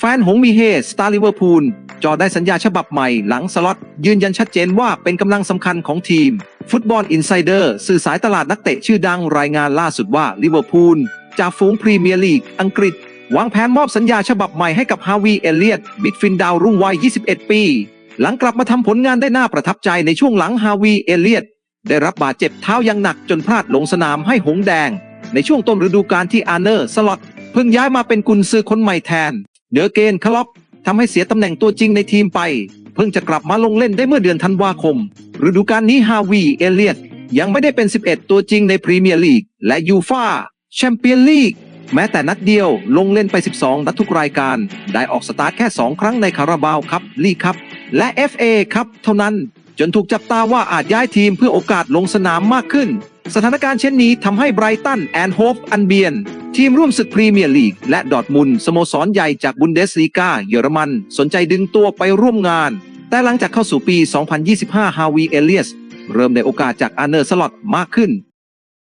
แฟนหงมีเฮสตาร์ลิเวอร์พูลจอได้สัญญาฉบับใหม่หลังสล็อต ยืนยันชัดเจนว่าเป็นกำลังสำคัญของทีม ฟุตบอลอินไซเดอร์สื่อสายตลาดนักเตะชื่อดังรายงานล่าสุดว่าลิเวอร์พูลจากฝูงพรีเมียร์ลีกอังกฤษวางแผนมอบสัญญาฉบับใหม่ให้กับฮาวีเอเลียตมิดฟินดาวรุ่งวัย 21 ปี หลังกลับมาทำผลงานได้น่าประทับใจในช่วงหลังฮาวีเอเลียตได้รับบาดเจ็บเท้าอย่างหนักจนพลาดลงสนามให้หงแดง ในช่วงต้นฤดูกาลที่อาร์เนอร์สล็อตเพิ่งย้ายมาเป็นกุนซือคนใหม่แทน เดอเกนคลอปทำให้เสียตำแหน่งตัวจริงในทีมไป เพิ่งจะกลับมาลงเล่นได้เมื่อเดือนธันวาคม ฤดูกาลนี้ฮาวีเอเลียตยังไม่ได้เป็น 11 ตัวจริงในพรีเมียร์ลีกและยูฟาแชมเปี้ยนลีกแม้แต่นัดเดียวลงเล่นไป 12 นัดทุกรายการ ได้ออกสตาร์ทแค่ 2 ครั้งในคาราบาวครับลีกครับและ FA ครับเท่านั้นจนถูกจับตาว่าอาจย้ายทีมเพื่อโอกาสลงสนามมากขึ้น สถานการณ์เช่นนี้ทำให้ไบรตันแอนโฮฟอันเบียน ทีมร่วมศึกพรีเมียร์ลีกและดอทมุนสโมสรใหญ่จากบุนเดสลีกาเยอรมัน สนใจดึงตัวไปร่วมงาน แต่หลังจากเข้าสู่ปี 2025 ฮาวีเอเลียส เริ่มได้โอกาสจากอาเนอร์สล็อตมากขึ้น